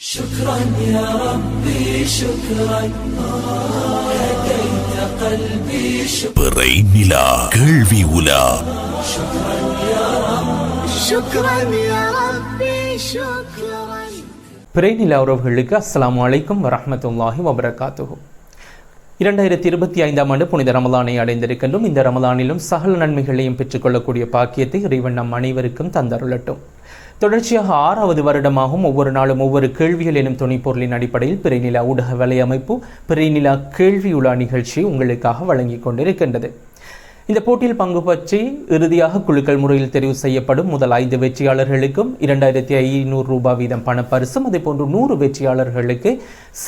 شكرا يا ربي شكرا هديت قلبي شكرا பிறை நிலா கேள்வி உலா شكرا يا ربي شكرا பிறைநில உறவுகளுக்கு அஸ்ஸலாமு அலைக்கும் வரஹ்மத்துல்லாஹி வபரகாத்துஹு இரண்டாயிரத்தி இருபத்தி ஐந்தாம் ஆண்டு புனித ரமலானை அடைந்திருக்கின்றோம் இந்த ரமலானிலும் சகல நன்மைகளையும் பெற்றுக்கொள்ளக்கூடிய பாக்கியத்தை இறைவன் நம் அனைவருக்கும் தந்தருளட்டும் தொடர்ச்சியாக ஆறாவது வருடமாகவும் ஒவ்வொரு நாளும் ஒவ்வொரு கேள்விகள் எனும் துணைப்பொருளின் அடிப்படையில் பிறைநிலா ஊடக வலையமைப்பு பிறைநிலா கேள்வியுலா நிகழ்ச்சி உங்களுக்காக வழங்கிக் கொண்டிருக்கின்றது. இந்த போட்டியில் பங்கு பற்றி இறுதியாக குழுக்கள் முறையில் தெரிவு செய்யப்படும் முதல் ஐந்து வெற்றியாளர்களுக்கும் இரண்டாயிரத்தி ஐநூறு ரூபாய் வீதம் பணப்பரிசும் அதே போன்று நூறு வெற்றியாளர்களுக்கு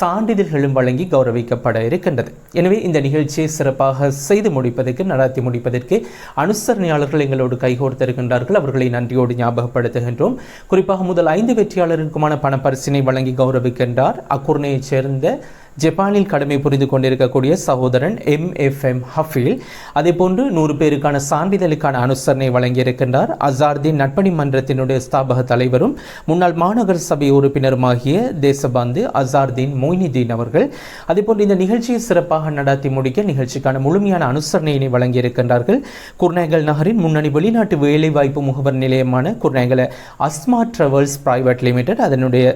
சான்றிதழ்களும் வழங்கி கௌரவிக்கப்பட இருக்கின்றது. எனவே இந்த நிகழ்ச்சியை சிறப்பாக செய்து முடிப்பதற்கு நடத்தி முடிப்பதற்கு அனுசரணையாளர்கள் எங்களோடு கைகோர்த்திருக்கின்றார்கள். அவர்களை நன்றியோடு ஞாபகப்படுத்துகின்றோம். குறிப்பாக முதல் ஐந்து வெற்றியாளருக்குமான பணப்பரிசினை வழங்கி கௌரவிக்கின்றார். அக்குர்ணையைச் சேர்ந்த ஜப்பானில் கடமை புரிந்து கொண்டிருக்கக்கூடிய சகோதரன் எம் எஃப் எம் ஹஃபீல். அதேபோன்று நூறு பேருக்கான சான்றிதழுக்கான அனுசரணை வழங்கியிருக்கின்றார். அசார்தீன் நட்பணி மன்றத்தினுடைய ஸ்தாபக தலைவரும் முன்னாள் மாநகர சபை உறுப்பினருமாகிய தேசபாந்து அசார்தீன் மொய்னிதீன் அவர்கள். அதேபோன்று இந்த நிகழ்ச்சியை சிறப்பாக நடத்தி முடிக்க நிகழ்ச்சிக்கான முழுமையான அனுசரணையினை வழங்கியிருக்கின்றார்கள். குர்நாயகல் நகரின் முன்னணி வெளிநாட்டு வேலைவாய்ப்பு முகவர் நிலையமான Kurunegala Asma travels private limited அதனுடைய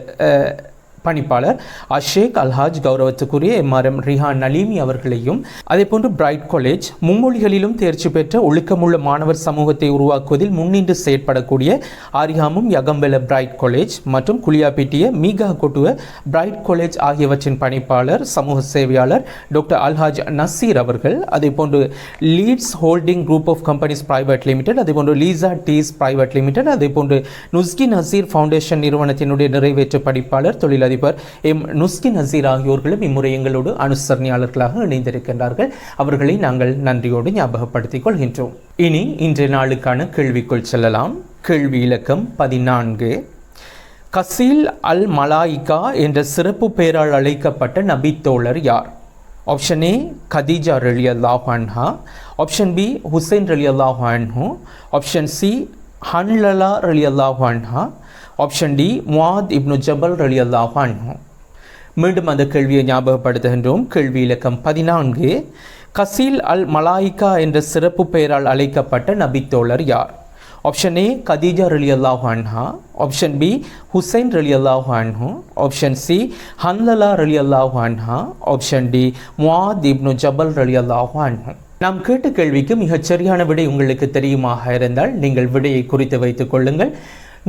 பணிப்பாளர் அஷேக் அல்ஹாஜ் கௌரவத்துக்குரிய எம்ஆர்எம் ரிஹான் நலீமி அவர்களையும் அதேபோன்று பிரைட் காலேஜ் மும்மொழிகளிலும் தேர்ச்சி பெற்ற ஒழுக்கமுள்ள மாணவர் சமூகத்தை உருவாக்குவதில் முன்னின்று செயற்படக்கூடிய ஆரியாமும் யகம்பெல பிரைட் காலேஜ் மற்றும் Kuliyapitiya Meegakotuwa bright college ஆகியவற்றின் பணிப்பாளர் சமூக சேவையாளர் டாக்டர் அல்ஹாஜ் நசீர் அவர்கள் அதேபோன்று Leeds holding group of companies private limited அதேபோன்று லீசா டீஸ் பிரைவேட் லிமிடெட் அதேபோன்று நுஸ்கி நசீர் ஃபவுண்டேஷன் நிறுவனத்தினுடைய நிறைவேற்று படிப்பாளர் தொழிலதிபர் அதிபர் எம். நுஸ்கின் நசீர் ஆகியோர்களும் இம்முறை எங்களோடு அனுசரணையாளர்களாக இணைந்திருக்கின்றார்கள். அவர்களை நாங்கள் நன்றியோடு ஞாபகப்படுத்திக் கொள்கின்றோம் இனி இன்றைய நாளுக்கான கேள்விக்குள் செல்லலாம். கேள்வி இலக்கம் பதினான்கு. கசீல் அல் மலாயிகா என்ற சிறப்பு பெயரால் அழைக்கப்பட்ட நபித்தோழர் யார்? ஆப்ஷன் ஏ கதீஜா ரலி அல்லாஹான்ஹா ஆப்ஷன் பி ஹுசைன் ரலி அல்லாஹான்ஹூ ஆப்ஷன் சி ஹன்லலா ரலி அல்லாஹான்ஹா ஆப்ஷன் டி முவாத் இப்னு ஜபல் ரலி அல்லாஹ் மீண்டும் அந்த கேள்வியை ஞாபகப்படுத்துகின்றோம். கேள்வி இலக்கம் பதினான்கு. கசீல் அல் மலாயிகா என்ற சிறப்பு பெயரால் அழைக்கப்பட்ட நபித்தோழர் யார்? ஆப்ஷன் ஏ கதீஜா ரலி அல்லாஹ் அன்ஹா ஆப்ஷன் பி ஹுசைன் ரலி அல்லாஹ் அன்ஹு ஆப்ஷன் சி ஹன்லலா ரலி அல்லாஹ் அன்ஹா ஆப்ஷன் டி முவாத் இப்னு ஜபல் ரலி அல்லாஹ் அன்ஹு நாம் கேட்ட கேள்விக்கு மிகச் சரியான விடை உங்களுக்கு தெரியுமாக இருந்தால் நீங்கள் விடையை குறித்து வைத்துக் கொள்ளுங்கள்.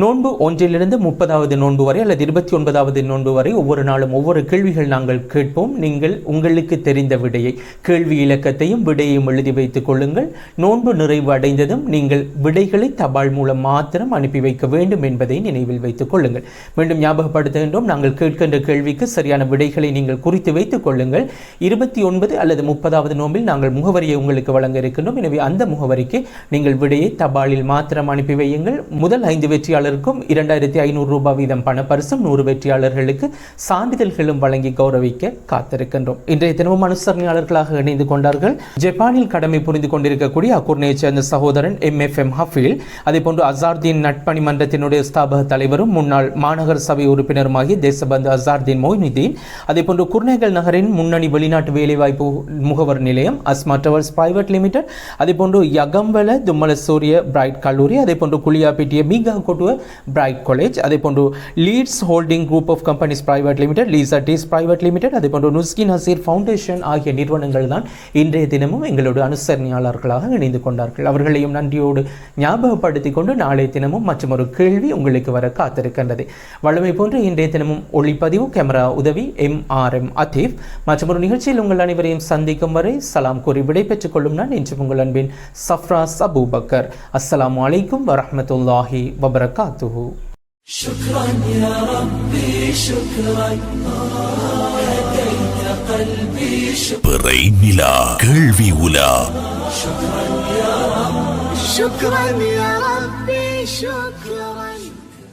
நோன்பு ஒன்றிலிருந்து முப்பதாவது நோன்பு வரை அல்லது இருபத்தி ஒன்பதாவது நோன்பு வரை ஒவ்வொரு நாளும் ஒவ்வொரு கேள்விகள் நாங்கள் கேட்போம். நீங்கள் உங்களுக்கு தெரிந்த விடையை கேள்வி இலக்கத்தையும் விடையையும் எழுதி வைத்துக் கொள்ளுங்கள். நோன்பு நிறைவு அடைந்ததும் நீங்கள் விடைகளை தபால் மூலம் மாத்திரம் அனுப்பி வைக்க வேண்டும் என்பதை நினைவில் வைத்துக் கொள்ளுங்கள். மீண்டும் ஞாபகப்படுத்துகின்றோம் நாங்கள் கேட்கின்ற கேள்விக்கு சரியான விடைகளை நீங்கள் குறித்து வைத்துக் கொள்ளுங்கள். இருபத்தி ஒன்பது அல்லது முப்பதாவது நோம்பில் நாங்கள் முகவரியை உங்களுக்கு வழங்க இருக்கின்றோம். எனவே அந்த முகவரிக்கு நீங்கள் விடையை தபாலில் மாத்திரம் அனுப்பி வையுங்கள். முதல் ஐந்து வெற்றியாளருக்கும் இரண்டாயிரத்தி ஐநூறு ரூபாய் வீதம் பணப்பரிசும் நூறு வெற்றியாளர்களுக்கு சான்றிதழ்களும் வழங்கி கௌரவிக்க காத்திருக்கின்றோம். இன்றைய தினமும் அனுசரணையாளர்களாக இணைந்து கொண்டார்கள் ஜப்பானில் கடமை புரிந்து கொண்டிருக்கக்கூடிய அக்குர்ணையைச் சேர்ந்த சகோதரன் எம் எஃப் எம் ஹஃபீல். அதேபோன்று அசார்தீன் நட்பணி மன்றத்தினுடைய ஸ்தாபக தலைவரும் முன்னாள் மாநகர சபை உறுப்பினருமாகிய தேசபந்து அசார்தீன் மொய்னுதீன். அதேபோன்று குர்நேகல் நகரின் முன்னணி வெளிநாட்டு வேலைவாய்ப்பு முகவர் நிலையம் அஸ்மா டவர்ஸ் பிரைவேட் லிமிடெட். அதேபோன்று யகம்பல தும்மல சூரிய பிரைட் கல்லூரி. அதேபோன்று Kuliyapitiya Meegakotuwa bright college அதேபோன்று Leeds holding group of companies private limited Lisa tease private limited அதேபோன்று நுஸ்கின் ஹசீர் ஃபவுண்டேஷன் ஆகிய நிறுவனங்கள் தான் இன்றைய தினமும் எங்களோட அனுசரணையாளர்களாக இணைந்து கொண்டார்கள். அவர்களையும் நன்றியோடு ஞாபகப்படுத்திக் கொண்டு நாளைய தினமும் மற்றும் ஒரு கேள்வி உங்களுக்கு வர காத்திருக்கின்றது. வளமை போன்று இன்றைய தினமும் ஒளிப்பதிவு கேமரா உதவி எம் ஆர் எம் அதீப் மற்றும் ஒரு நிகழ்ச்சியில் உங்கள் அனைவரையும் சந்திக்கும் வரை சலாம் கூறி விடைபெற்றுக் கொள்ளும் நான் இன்று உங்கள் அன்பின் சஃப்ராஸ் அபூபக்கர். அஸ்ஸலாமு அலைக்கும் வபரக் وبركاته. شكرا يا ربي شكرا. هديت قلبي شكرا. ملا كلبي ولا. شكرا يا ربي شكرا يا ربي شكرا.